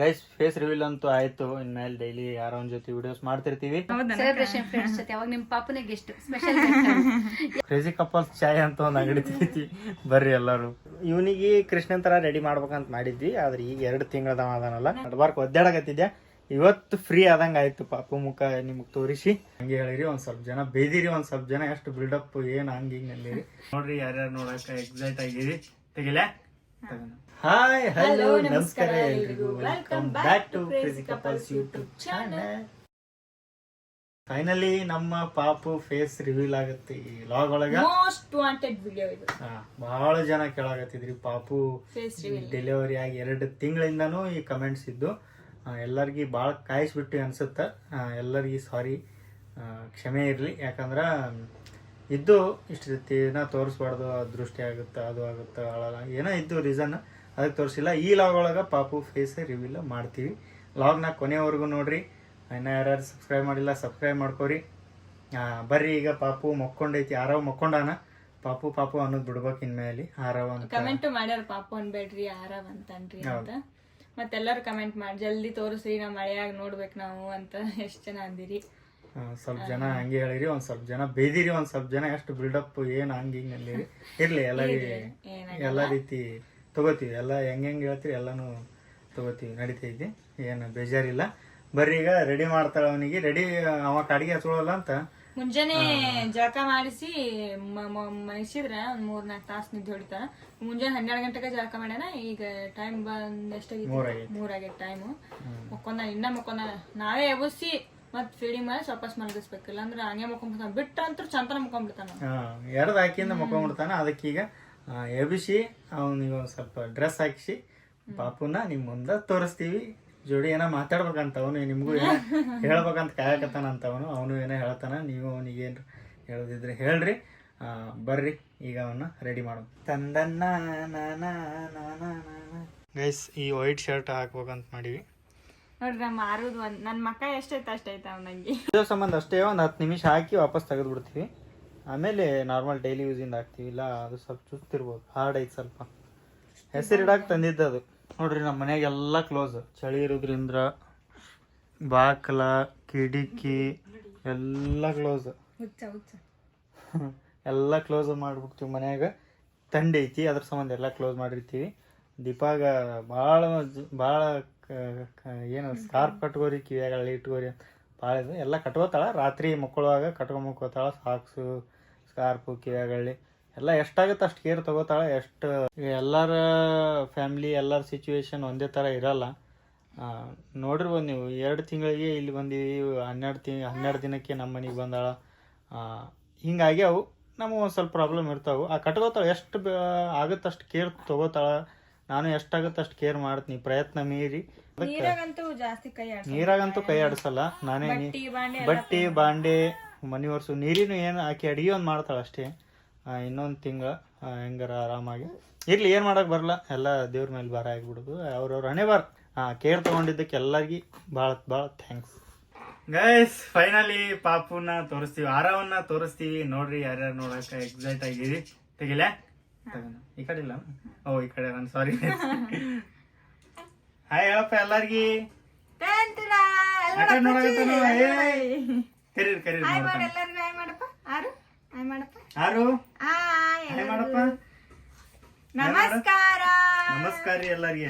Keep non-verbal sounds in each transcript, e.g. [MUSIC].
Guys face reveal ಅಂತೂ ಆಯ್ತು. ಇನ್ಮೇಲೆ ಡೈಲಿ ಯಾರೋ ಒಂದ್ ಜೊತೆ ವಿಡಿಯೋಸ್ ಮಾಡ್ತಿರ್ತೀವಿ. ಸೆಲೆಬ್ರೇಷನ್ ಫ್ರೆಂಡ್ಸ್ ಜೊತೆ ಅವಾಗ ನಿಮ್ ಪಾಪನೇ guest special crazy couples chai ಅಂತ ಒಂದು ಅಂಗಡಿ ತಿಂತಿ ಬರ್ರಿ ಎಲ್ಲರೂ. ಇವನಿಗೆ ಕೃಷ್ಣನ್ ತರ ರೆಡಿ ಮಾಡ್ಬೇಕಂತ ಮಾಡಿದ್ವಿ. ಆದ್ರೆ ಈಗ ಎರಡು ತಿಂಗಳ ಅದಾನಲ್ಲ ನಡ್ಬಾರ್ಕ್ ಒದ್ದಾಡಕತ್ತಿದ್ದೆ ಇವತ್ತು ಫ್ರೀ ಆದಂಗ ಆಯ್ತು ಪಾಪು ಮುಖ ನಿಮಗ್ ತೋರಿಸಿ. ಹಂಗೆ ಹೇಳಿರಿ ಒಂದ್ ಸ್ವಲ್ಪ ಜನ ಬೇದಿರಿ ಒಂದ್ ಸ್ವಲ್ಪ ಜನ ಎಷ್ಟು ಬಿಲ್ಡಪ್ ಏನ್ ಹಂಗ ಹಿಂಗ್ ಅಂದಿರಿ. ನೋಡ್ರಿ ಯಾರ್ಯಾರು ನೋಡಕ ಎಕ್ಸೈಟ್ ಆಗಿರಿ. ತೆಗಿಲೆ? ಹಾಯ್ ಹಲೋ ನಮಸ್ಕಾರ ಎಲ್ರಿಗೂ. Welcome back to crazy couples YouTube channel finally ನಮ್ಮ ಪಾಪು ಫೇಸ್ ರಿವೀಲ್ ಆಗುತ್ತೆ ಈ ಲಾಗ್ ಒಳಗ. ಮೋಸ್ಟ್ ವಾಂಟೆಡ್ ವಿಡಿಯೋ ಇದು. ಹಾ, ಬಹಳ ಜನ ಕೇಳಾಗತ್ತಿದ್ರಿ ಪಾಪು ಫೇಸ್ ರಿವೀಲ್ ಡೆಲಿವರಿ ಆಗಿ ಎರಡು ತಿಂಗಳಿಂದನೂ ಈ ಕಮೆಂಟ್ಸ್ ಇದ್ದು ಎಲ್ಲರಿಗೆ ಭಾಳ ಕಾಯಿಸ್ಬಿಟ್ಟು ಅನ್ಸುತ್ತೆ. ಎಲ್ಲರಿಗೂ ಸಾರಿ ಕ್ಷಮೆ ಇರಲಿ. ಯಾಕಂದ್ರೆ ಇದ್ದು ಇಷ್ಟು ದಿನ ತೋರಿಸ್ಬಾರ್ದು ದೃಷ್ಟಿ ಆಗುತ್ತೆ ಅದು ಆಗುತ್ತೆ ಅಳಲ್ಲ. ಏನೋ ಇದ್ದು ರೀಸನ್ ಅದಕ್ಕೆ ತೋರಿಸಿಲ್ಲ. ಈ ಲಾಗ್ ಒಳಗೆ ಪಾಪು ಫೇಸ್ ರಿವೀಲ್ ಮಾಡ್ತೀವಿ. ಲಾಗ್ನ ಕೊನೆವರೆಗೂ ನೋಡ್ರಿ. ಇನ್ನು ಯಾರ್ಯಾರು ಸಬ್ಸ್ಕ್ರೈಬ್ ಮಾಡಿಲ್ಲ ಸಬ್ಸ್ಕ್ರೈಬ್ ಮಾಡ್ಕೋರಿ. ಬರ್ರಿ ಈಗ ಪಾಪು ಮಕ್ಕೊಂಡೈತಿ ಆರವ್ ಮಕ್ಕೊಂಡಾನ. ಪಾಪು ಪಾಪು ಅನ್ನೋದು ಬಿಡ್ಬೇಕು ಇನ್ಮೇಲೆ ಆರವ್ ಅಂತ. ಕಮೆಂಟ್ ಮಾಡ್ಯಾರ ಪಾಪು ಅನ್ಬೇಡ್ರಿ ಆರವ್ ಅಂತನ್ರಿ ಅಂತ. ಮತ್ತೆಲ್ಲರೂ ಕಮೆಂಟ್ ಮಾಡಿ ಜಲ್ದಿ ತೋರಿಸ್ರಿ ನಾವು ಮಳೆಯಾಗ ನೋಡ್ಬೇಕು ನಾವು ಅಂತ ಎಷ್ಟು ಜನ ಅಂದಿರಿ. ಸ್ವಲ್ಪ ಜನ ಹಂಗೆ ಹೇಳಿರಿ ಒಂದ್ ಸ್ವಲ್ಪ ಜನ ಬೇದಿರಿ ಒಂದ್ ಸ್ವಲ್ಪ ಜನ ಎಷ್ಟು ಬಿಲ್ಡಪ್ ಏನ್ ಹಂಗೆ ಹಿಂಗೆ ಅಂದಿರಿ. ಇರ್ಲಿ ಎಲ್ಲ ಎಲ್ಲ ರೀತಿ ತಗೋತೀವಿ. ಎಲ್ಲ ಹೆಂಗೆ ಹೆಂಗೆ ಹೇಳ್ತೀವಿ ಎಲ್ಲಾನು ತಗೋತೀವಿ. ನಡಿತೈತಿ ಏನು ಬೇಜಾರಿಲ್ಲ. ಬರ್ರಿ ಈಗ ರೆಡಿ ಮಾಡ್ತಾಳ ಅವನಿಗೆ. ರೆಡಿ ಅವ ಕಡಿಗೆ ಹಚ್ಕೊಳ್ಳಲ್ಲ ಅಂತ. ಮುಂಜಾನೆ ಜಳಕ ಮಾಡಿಸಿ ಮನಸಿದ್ರ ಒಂದ್ ಮೂರ್ ನಾಲ್ಕು ತಾಸು ನಿದ್ದೆ ಹೊಡಿತಾರ ಮುಂಜಾನೆ ಹನ್ನೆರಡು ಗಂಟೆಗೆ ಜಳಕ ಮಾಡ್ಯಾನ. ಈಗ ಟೈಮ್ ಬಂದ್ ಎಷ್ಟಾಗೈತಿ? ಮೂರಾಗೈತಿ. ಟೈಮು ಮಕ್ಕೊಂದ ಇನ್ನ ಮಕ್ಕೊಂದ ನಾವೇ ಎಬಸಿ ಮತ್ ಫೀಡಿಂಗ್ ಮಾಡಿ ವಾಪಸ್ ಮಲಗಿಸ್ಬೇಕು ಇಲ್ಲಾಂದ್ರೆ ಹಂಗೆ ಮಕ್ಕೊಂಬಿಡ್ತಾನ ಬಿಟ್ಟ ಅಂತೂ ಚಂತನ ಮಕ್ಕೊಂಬಿಡ್ತಾನ ಎರಡ್ ಹಾಕಿಂದ ಮಕ್ಕೊಂಡ್ಬಿಡ್ತಾನ ಅದಕ್ಕೀಗ ಆ, ಎಬ್ಬಿಸಿ ಅವನಿಗೆ ಒಂದು ಸ್ವಲ್ಪ ಡ್ರೆಸ್ ಹಾಕಿಸಿ ಪಾಪುನ ನಿಮ್ಮ ಮುಂದೆ ತೋರಿಸ್ತೀವಿ. ಜೋಡಿ ಏನೋ ಮಾತಾಡ್ಬೇಕಂತ ಅವನು ನಿಮಗೂ ಏನೋ [LAUGHS] ಹೇಳ್ಬೇಕಂತ ಕಾಯಕತ್ತಾನ ಅಂತ ಅವನು. ಅವನು ಏನೋ ಹೇಳ್ತಾನ ನೀವು ಅವನಿಗೆ ಏನು ಹೇಳೋದಿದ್ರೆ ಹೇಳ್ರಿ. ಆ, ಬರ್ರಿ ಈಗ ಅವನ್ನ ರೆಡಿ ಮಾಡೋಣ. ತಂದನ್ನ ಗೈಸ್ ಈ ವೈಟ್ ಶರ್ಟ್ ಹಾಕ್ಬೇಕಂತ ಮಾಡಿವಿ. ನೋಡ್ರಿ ನಮ್ಮ ಆರುದ್ ಒಂದ್ ನನ್ ಮಕ್ಕ ಎಷ್ಟೈತೆ ಅಷ್ಟೈತೆ ಅವನಿಗೆ ಸಂಬಂಧ ಅಷ್ಟೇ ಒಂದು ಹತ್ತು ನಿಮಿಷ ಹಾಕಿ ವಾಪಸ್ ತೆಗೆದು ಬಿಡ್ತೀವಿ ಆಮೇಲೆ ನಾರ್ಮಲ್ ಡೈಲಿ ಯೂಸಿಂದ ಹಾಕ್ತೀವಿ ಇಲ್ಲ ಅದು ಸ್ವಲ್ಪ ಚುಸ್ತಿರ್ಬೋದು ಹಾರ್ಡ್ ಐತೆ ಸ್ವಲ್ಪ. ಹೆಸರಿಡಾಕ್ ತಂದಿದ್ದು ಅದು. ನೋಡ್ರಿ ನಮ್ಮ ಮನೆಯಾಗ ಎಲ್ಲ ಕ್ಲೋಸ್ ಚಳಿ ಇರೋದ್ರಿಂದ ಬಾಕಲ ಕಿಡಿಕಿ ಎಲ್ಲ ಕ್ಲೋಸ್ [LAUGHS] ಎಲ್ಲ ಕ್ಲೋಸ್ ಮಾಡಿಬಿಡ್ತೀವಿ ಮನ್ಯಾಗ. ತಂಡಿ ಐತಿ ಅದ್ರ ಸಂಬಂಧ ಎಲ್ಲ ಕ್ಲೋಸ್ ಮಾಡಿರ್ತೀವಿ. ದೀಪಾಗ ಭಾಳ ಭಾಳ ಏನು ಸ್ಕಾರ್ಪ್ ಕಟ್ಕೋರಿ ಕಿವಿಯಾಗ ಹಳ್ಳಿ ಇಟ್ಕೋರಿ ಭಾಳ ಎಲ್ಲ ಕಟ್ಕೋತಾಳೆ ರಾತ್ರಿ ಮಕ್ಕಳುವಾಗ ಕಟ್ಕೊಂಡು ಮುಕ್ಕೋತಾಳೆ ಸಾಕ್ಸು ಸ್ಕಾರ್ಪು ಕಿವಿಯಾಗಳ್ಳಿ. ಎಲ್ಲ ಎಷ್ಟಾಗುತ್ತೆ ಅಷ್ಟು ಕೇರ್ ತೊಗೋತಾಳೆ ಎಷ್ಟು ಎಲ್ಲರ ಫ್ಯಾಮ್ಲಿ ಎಲ್ಲರ ಸಿಚುವೇಶನ್ ಒಂದೇ ಥರ ಇರಲ್ಲ. ನೋಡಿರ್ಬೋದು ನೀವು, ಎರಡು ತಿಂಗಳಿಗೆ ಇಲ್ಲಿ ಬಂದೀವಿ ಹನ್ನೆರಡು ತಿ, ಹನ್ನೆರಡು ದಿನಕ್ಕೆ ನಮ್ಮ ಮನೆಗೆ ಬಂದಾಳ. ಹಿಂಗಾಗಿ ಅವು ನಮಗೆ ಒಂದು ಸ್ವಲ್ಪ ಪ್ರಾಬ್ಲಮ್ ಇರ್ತಾವೆ. ಆ ಕಟ್ಕೋತಾಳೆ ಎಷ್ಟು ಆಗುತ್ತಷ್ಟು ಕೇರ್ ತೊಗೋತಾಳೆ ನಾನು ಎಷ್ಟಾಗುತ್ತೆ ಅಷ್ಟು ಕೇರ್ ಮಾಡ್ತೀನಿ. ಪ್ರಯತ್ನ ಮೀರಿ. ನೀರಾಗಂತೂ ಜಾಸ್ತಿ ಕೈ ಆಡ್ಸ ನೀರಾಗಂತೂ ಕೈ ಆಡಿಸಲ್ಲ. ನಾನೇ ನೀ ಟೀ ಬಾಂಡೆ ಬಟ್ಟಿ ಬಾಂಡೆ ಮನಿ ಒರ್ಸು ನೀರಿನ ಏನು ಆಕಿ ಅಡಿಗೆ ಒಂದು ಮಾಡ್ತಾಳೆ ಅಷ್ಟೇ. ಇನ್ನೊಂದು ತಿಂಗಳ ಹೆಂಗಾರ ಆರಾಮಾಗಿ. ಇರ್ಲಿ ಏನು ಮಾಡಕ್ ಬರಲ್ಲ. ಎಲ್ಲ ದೇವ್ರ ಮೇಲೆ ಭಾರ ಆಗಿಬಿಡೋದು. ಅವ್ರವ್ರ ಹಣೆ ಬಾರ್ ಕೇರ್ ತಗೊಂಡಿದ್ದಕ್ಕೆ ಎಲ್ಲರಿಗೂ ಭಾಳ ಭಾಳ ಥ್ಯಾಂಕ್ಸ್ ಗೈಸ್ ಫೈನಲಿ ಪಾಪುನ ತೋರಿಸ್ತೀವಿ ಆರವನ್ನ ತೋರಿಸ್ತೀವಿ. ನೋಡ್ರಿ ಯಾರ್ಯಾರು ನೋಡಕ ಎಕ್ಸೈಟ್ ಆಗಿರಿ. ತೆಗಿಲೆ? ಈ ಕಡೆ ಇಲ್ಲ? ಓ ಈ ಕಡೆ ನಾನು ಸಾರಿ [LAUGHS] ಹಾಯ್ ಹೇಳಪ್ಪ ಎಲ್ಲಾರ್ಗಿ. ಕರೀರಿ ಕರೀರಿ ಆರು? ಹಾಯ್ ಮಾಡಪ್ಪ. ನಮಸ್ಕಾರ. ಎಲ್ಲರಿಗೆ.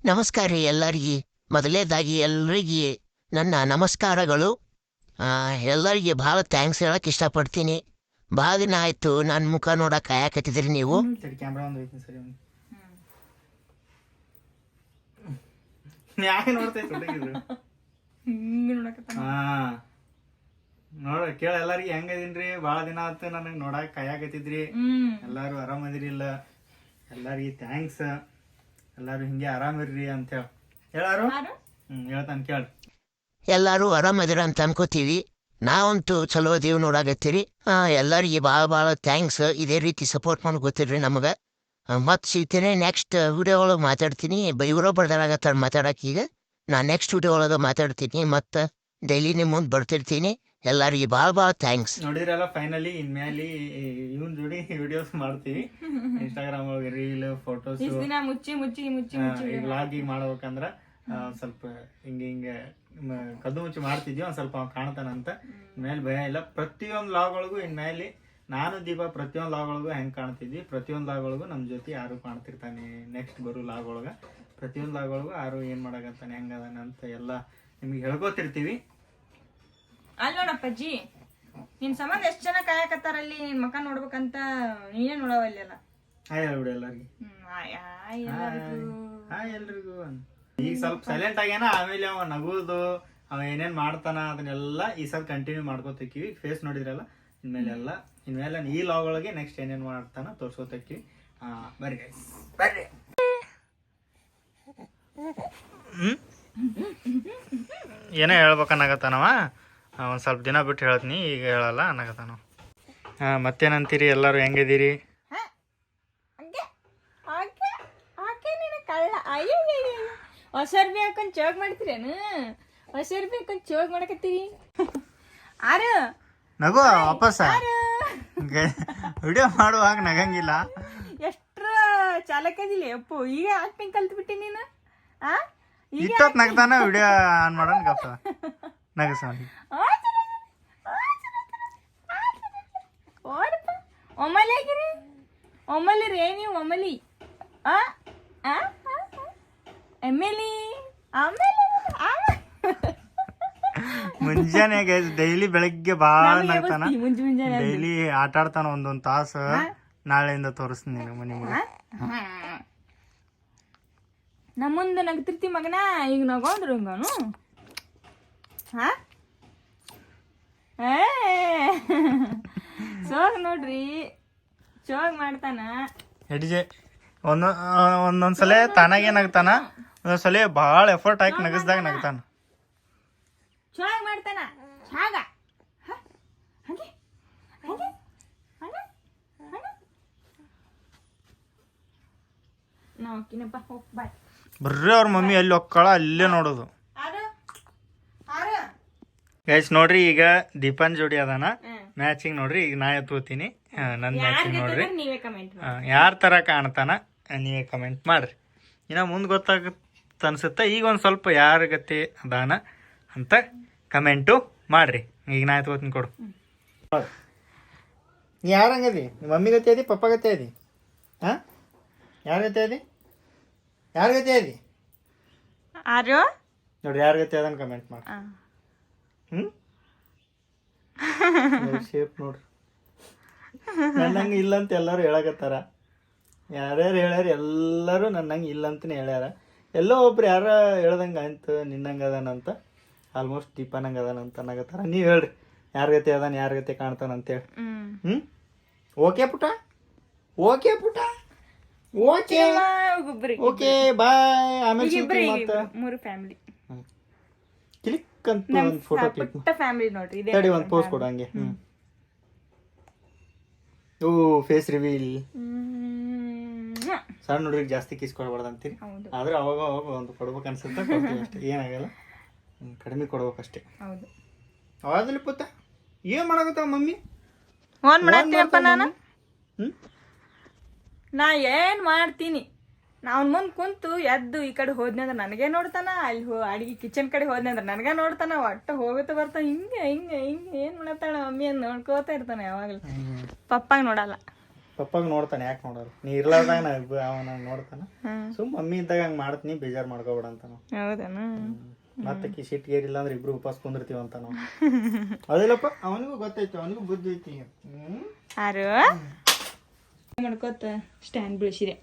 ನಮಸ್ಕಾರ ರೀ ಎಲ್ಲರಿಗೆ. ಮೊದಲನೇದಾಗಿ ಎಲ್ಲರಿಗೆ ನನ್ನ ನಮಸ್ಕಾರಗಳು. ಆ, ಎಲ್ಲರಿಗೆ ಭಾಳ ಥ್ಯಾಂಕ್ಸ್ ಹೇಳಕ್ ಇಷ್ಟಪಡ್ತೀನಿ. ಭಾಳ ದಿನ ಆಯ್ತು ನನ್ನ ಮುಖ ನೋಡಕ್ಕೆ ಕಾಯಕತ್ತಿದ್ರಿ ನೀವು ಸರಿ ಕ್ಯಾಮ್ರಾ ಒಂದು ಹೋಯ್ತೀನಿ ಸರಿ ಒಂದು ಯಾಕೆ ನೋಡ್ತೈತೆ ಹಿಂಗ್ ಹಾ. ನೋಡ ಕೇಳ ಎಲ್ಲಾರಿಗೆ ಹೆಂಗದೀನ್ರಿ ಭಾಳ ದಿನ ಆತು ನನಗೆ ನೋಡಕ್ ಕೈ ಹ್ಮ್. ಎಲ್ಲಾರು ಆರಾಮದಿರಿಲ್ಲ ಎಲ್ಲಾರಿಗೆ ಥ್ಯಾಂಕ್ಸ್ ಎಲ್ಲಾರು ಹಿಂಗೆ ಆರಾಮಿರ್ರಿ ಅಂತ ಹೇಳ. ಹೇಳಾರು ಹ್ಮ್ ಹೇಳ್ತಾನ ಕೇಳ. ಎಲ್ಲರೂ ಆರಾಮದಿರ ಅಂತ ಅನ್ಕೋತೀವಿ. ನಾವಂತೂ ಚಲೋ ದೇವ್ ನೋಡಾಗತ್ತೀರಿ ಆ, ಎಲ್ಲರಿಗೆ ಭಾಳ ಭಾಳ ಥ್ಯಾಂಕ್ಸ್ ಇದೇ ರೀತಿ ಸಪೋರ್ಟ್ ಮಾಡಿ ಗೊತ್ತಿರ್ರಿ ನಮಗೆ. ಮತ್ತೆ ಸಿಗ್ತೀನಿ ನೆಕ್ಸ್ಟ್ ವಿಡಿಯೋ ಒಳಗೆ ಮಾತಾಡ್ತೀನಿ. ಬ- ಬರ್ದಾಗ ತಾನು ಮಾತಾಡೋಕೀಗ ಈಗ. ನಾ ನೆಕ್ಸ್ಟ್ ವಿಡಿಯೋ ಒಳಗೆ ಮಾತಾಡ್ತೀನಿ. ಮತ್ತು ಡೈಲಿ ನಿಮ್ಮ ಮುಂದೆ ಬರ್ತಿರ್ತೀನಿ. ಎಲ್ಲರಿಗೆ ಭಾಳ ಭಾಳ ಥ್ಯಾಂಕ್ಸ್ ನೋಡಿರಲ್ಲ ಫೈನಲಿ ಇನ್ಮೇಲೆ ಇವನ್ ಜೋಡಿ ವಿಡಿಯೋಸ್ ಮಾಡ್ತೀವಿ. ಇನ್ಸ್ಟಾಗ್ರಾಮ್ ಒಳಗೆ ರೀಲ್ ಫೋಟೋಸ್ ದಿನ ಮುಚ್ಚಿ ಮುಚ್ಚಿ ಮುಚ್ಚಿ ಮುಚ್ಚಿ ವ್ಲಾಗ್ ಮಾಡ್ಬೇಕಂದ್ರ ಆ, ಸ್ವಲ್ಪ ಹಿಂಗೆ ಹಿಂಗೆ ಕದ್ದು ಮುಚ್ಚಿ ಮಾಡ್ತಿದ್ವಿ. ಒಂದ್ ಸ್ವಲ್ಪ ಕಾಣ್ತಾನಂತ. ಮೇಲೆ ಭಯ ಇಲ್ಲ. ಪ್ರತಿಯೊಂದು ಲಾಗ್ ಒಳಗೂ ಇನ್ಮೇಲೆ ನಾನು ದೀಪ ಪ್ರತಿಯೊಂದು ಲಾಗೊಳಗೂ ಹೆಂಗ್ ಕಾಣ್ತಿದ್ವಿ? ಪ್ರತಿಯೊಂದು ಲಾಗೊಳಗೂ ನಮ್ಮ ಜೊತೆ ಯಾರು ಕಾಣ್ತಿರ್ತಾನೆ? ನೆಕ್ಸ್ಟ್ ಬರೋ ಲಾಗೊಳಗೆ ಪ್ರತಿಯೊಂದು ಲಾಗೊಳಗೂ ಯಾರು ಏನ್ ಮಾಡಕತ್ತಾನೆ ಹೆಂಗದಾನೆ ಅಂತ ಎಲ್ಲ ನಿಮಗೆ ಹೇಳ್ಕೊತಿರ್ತೀವಿ. ಅಲ್ಲಿ ನಿನ್ನ ನಿನ್ ಸಂಬಂಧ ಎಷ್ಟ್ ಜನ ಕಾಯಕತ್ತಾರಲ್ಲಿ ನಿನ್ ಮಕ ನೋಡ್ಬೇಕಂತ ನೀನೇ ನೋಡವ ಹಾಯ್ ಹೇಳ್ಬಿಡಿ ಎಲ್ಲರಿಗೂ. ಹಾಯ್ ಎಲ್ರಿಗೂ. ಈಗ ಸ್ವಲ್ಪ ಸೈಲೆಂಟ್ ಆಗ್ಯಾನ ಆಮೇಲೆ ಅವ ನಗುದು ಅವ ಏನೇನ್ ಮಾಡ್ತಾನ ಅದನ್ನೆಲ್ಲ ಈ ಸಲ ಕಂಟಿನ್ಯೂ ಮಾಡ್ಕೋತಿಕ್ಕಿವಿ ಫೇಸ್ ನೋಡಿದ್ರಲ್ಲ ಇನ್ಮೇಲೆ ಎಲ್ಲ ಇನ್ಮೇಲೆ ಈ ಲಾಗ್ ಒಳಗೆ ನೆಕ್ಸ್ಟ್ ಏನೇನು ಮಾಡ್ತಾನ ತೋರ್ಸೋತಕ್ಕಿ ಹಾ ಬರ್ರಿ. ಬರ್ರಿ. ಹ್ಮ್ ಏನೋ ಹೇಳ್ಬೇಕನ್ನಾಗತ್ತಾನವ ಒಂದು ಸ್ವಲ್ಪ ದಿನ ಬಿಟ್ಟು ಹೇಳ್ತೀನಿ ಈಗ ಹೇಳಲ್ಲ ಅನ್ನಕತ್ತಾನ ಹಾಂ ಮತ್ತೇನಂತೀರಿ? ಎಲ್ಲರೂ ಹೆಂಗಿದ್ದೀರಿ? ಆಕೆ ಆಕೆ ಆಕೆ ನಿನ್ನ ಕಳ್ಳ. ಅಯ್ಯೋ ಹೊಸ ಅರ್ಬಿ ಹಾಕೊಂಡ್ ಚೋಗ್ ಮಾಡ್ತೀರೇನು? ಹೊಸ ಅರ್ಬಿ ಹಾಕೊಂಡ್ ಚೋಗ್ ಮಾಡಕತ್ತೀರಿ? ಆರು ನಗು ವಾಪಸ್. ವಿಡಿಯೋ ಮಾಡುವಾಗ ನಗಂಗಿಲ್ಲ. ಎಷ್ಟ್ರ ಚಾಲಕದಿಲ್ಲ ಅಪ್ಪು ಈಗ ಆಕ್ಟಿಂಗ್ ಕಲ್ತ್ಬಿಟ್ಟಿ ನೀನು? ಆ? ಈಗ ಇಷ್ಟೊತ್ತು ನಗ್ತಾನ ವಿಡಿಯೋ ಆನ್ ಮಾಡೋಣ ಗಪ್ಪ ನಗಸವನಿ ಓಡಪ್ಪ ಒಮ್ಮಲಿ ಆಗಿರಿ. ಒಮ್ಮಲಿ ರೇ ನೀವು ಒಮ್ಮಲಿ. ಆ ಆ. ಎಮ್ಮೆಲಿ ಆಮೇಲೆ. ಮುಂಜಾನೆ ಡೈಲಿ ಬೆಳಗ್ಗೆ ಬಾಳ ನಗ್ತಾನ. ಗೊತ್ತಿ, ಮುಂಜ್ ಮುಂಜಾನೆ ಡೈಲಿ ಆಟ ಆಡ್ತಾನ ಒಂದೊಂದ್ ತಾಸು. ನಾಳೆಯಿಂದ ತೋರಿಸ್ತೀನಿ ನೀನು ಮನೆ ಮುಂದೆ ನಮ್ಮ ಮುಂದೆ ನಗ್ತಿರ್ತಿ ಮಗನ? ಈಗ ನಗೋದ್ರು ಹಿಂಗನು. ಹಾ? ಚೋಗ್ ನೋಡ್ರಿ. ಚೋಗ್ ಮಾಡ್ತಾನ. ಹೆಡ್ಜೆ ಒಂದೊ ಒಂದೊಂದ್ಸಲ ತಾನಾಗೆ ನಗ್ತಾನ. ಒಂದೊಂದ್ಸಲ ಭಾಳ ಎಫರ್ಟ್ ಹಾಕಿ ನಗಸ್ದಾಗ ನಗ್ತಾನ. ಚೋಗ್. ಮಾಡ್ತಾನ? ಹಂಗೆ? ಹಂಗೆ? ಹಂಗೆ? ಹಂಗೆ? ನಾವು ಕಿನಪ್ಪ ಹೋಗ್ ಬಾಯ್. ಬರ್ರಿ ಅವ್ರ ಮಮ್ಮಿ ಅಲ್ಲಿ ಹೊಕ್ಕಳ ಅಲ್ಲೇ ನೋಡೋದು. ಗೈಸ್ ನೋಡ್ರಿ ಈಗ ದೀಪನ್ ಜೋಡಿ ಅದಾನ. ಮ್ಯಾಚಿಂಗ್ ನೋಡ್ರಿ ಈಗ ನಾ ಎತ್ತೀನಿ ನನ್ನ ಮ್ಯಾಚಿಂಗ್ ನೋಡ್ರಿ. ಯಾರ ತರ ಕಾಣ್ತಾನ ನೀವೇ ಕಮೆಂಟ್ ಮಾಡ್ರಿ. ಇನ್ನ ಮುಂದೆ ಗೊತ್ತಾಗತ್ತೆ ಅನ್ಸುತ್ತೆ ಈಗ ಒಂದು ಸ್ವಲ್ಪ ಯಾರ ಗತಿ ಅದಾನ ಅಂತ ಕಮೆಂಟು ಮಾಡ್ರಿ. ಈಗ ನಾ ಎತ್ಕೋತೀನಿ ಕೊಡು. ನೀ ಯಾರಂಗದಿ ನಿಮ್ಮ ಮಮ್ಮಿ ಗತಿ ಅದಿ ಪಪ್ಪ ಗತಿ ಅದಿ? ಹಾಂ? ಯಾರ ಗತಿ ಅದಿ? ಯಾರ ಗತಿ ಅದಿ? ಆರು ನೋಡಿ ಯಾರ ಗತಿ ಅದನ್ನ ಕಮೆಂಟ್ ಮಾಡಿ. ಹ್ಞೂ ಶೇಪ್ ನೋಡ್ರಿ ನನ್ನಂಗೆ ಇಲ್ಲ ಅಂತ ಎಲ್ಲರೂ ಹೇಳಕತ್ತಾರ. ಯಾರ್ಯಾರು ಹೇಳ್ಯಾರ ಎಲ್ಲರೂ ನನ್ನಂಗೆ ಇಲ್ಲ ಅಂತಲೇ ಹೇಳ್ಯಾರ. ಎಲ್ಲೋ ಒಬ್ರು ಯಾರ ಹೇಳ್ದಂಗೆ ಆಯ್ತು ನಿನ್ನಂಗೆ ಅದಾನಂತ ಆಲ್ಮೋಸ್ಟ್ ದೀಪನಂಗೆ ಅದಾನಂತ ಅನ್ನಕತ್ತಾರ. ನೀವು ಹೇಳ್ರಿ. ಯಾರ ಗತಿ ಅದಾನ ಯಾರ ಗತಿ ಕಾಣ್ತಾನ ಅಂತೇಳಿ. ಹ್ಮ್. ಹ್ಞೂ ಓಕೆ ಪುಟ ಓಕೆ ಪುಟ ಓಕೆ ಓಕೆ ಬಾಯ್ ಆಮೇಲೆ ಮೂರು ಫ್ಯಾಮಿಲಿ ಕ್ಲಿಕ್ ಅಂತ ಒಂದು ಫೋಟೋ ಕ್ಲಿಕ್ ಫ್ಯಾಮಿಲಿ ನೋಡ್ರಿ ತಡಿ ಒಂದು ಪೋಸ್ ಕೊಡು ಹಂಗೆ. ಹ್ಞೂ ಓ ಫೇಸ್ ರಿವೀಲ್ ಸಣ್ಣ ಹುಡುಗ್ರಿಗೆ ಜಾಸ್ತಿ ಕಿಸ್ ಕೊಡಬಾರ್ದು ಅಂತೀರಿ ಆದ್ರೆ ಅವಾಗ ಅವಾಗ ಒಂದು ಕೊಡ್ಬೇಕು ಅನ್ಸುತ್ತೆ? ಕೊಡ್ತೀವಿ ಅಷ್ಟೇ. ಏನಾಗಲ್ಲ. ಕಡಿಮೆ ಕೊಡ್ಬೇಕಷ್ಟೇ. ಹೌದು. ಅವಾಗಲಿ ಪುತ್ತ ಏನ್ ಮಾಡಕತ್ತಾವ ಮಮ್ಮಿ? ಫೋನ್ ಮಾಡತ್ತೀನಪ್ಪ ನಾನು ಹ್ಞೂ ನಾ ಏನ್ ಮಾಡ್ತೀನಿ? ನಾವು ಮುಂದೆ ಕುಂತು ಎದ್ದು ಈ ಕಡೆ ಹೋದ್ನಿ ಅಂದ್ರೆ ನನಗೆ ನೋಡ್ತಾನ ಅಲ್ಲಿ ಹೋ ಅಡಿಗೆ ಕಿಚನ್ ಕಡೆ ಹೋದ್ನಿ ಅಂದ್ರೆ ನನಗೆ ನೋಡ್ತಾನ ಒಟ್ಟು ಹೋಗುತ್ತ ಬರ್ತಾನ ಹಿಂಗೆ ಹಿಂಗೆ ಹಿಂಗೆ ಏನ್ ಮಾಡತ್ತಾಳ ಮಮ್ಮಿ ಅಂತ ನೋಡ್ಕೋತಾ ಇರ್ತಾನೆ ಯಾವಾಗಲೂ. ಪಪ್ಪಾಗ ನೋಡಲ್ಲ. ಪಪ್ಪಾಗ ನೋಡ್ತಾನೆ ಯಾಕೆ ನೋಡಲ್ಲ? ನೀ ಇರ್ಲಾರ್ದಾಗ ನಾ ಅವನ ನೋಡ್ತಾನ. ಸುಮ್ ಮಮ್ಮಿ ಇದ್ದಾಗ ಹಂಗೆ ಮಾಡ್ತೀನಿ ಬೇಜಾರು ಮಾಡ್ಕೋಬೇಡ ಅಂತ ನಾವು ಹೌದನ ಮತ್ತೆ ಕಿ ಸಿಟ್ಟಿಗೇರಿಲ್ಲ ಅಂದ್ರೆ ಇಬ್ರು ಉಪವಾಸ ಕುಂದಿರ್ತೀವಿ ಅಂತ ನಾವು. ಅದಿಲ್ಲಪ್ಪ? ಅವನಿಗೂ ಗೊತ್ತೈತಿ ಅವನಿಗೂ ಬುದ್ಧಿ ಐತಿ ಆರು. ಮಾಡ್ಕೋತ ಸ್ಟ್ಯಾಂಡ್ ಬೀಳಿಸಿದೆ.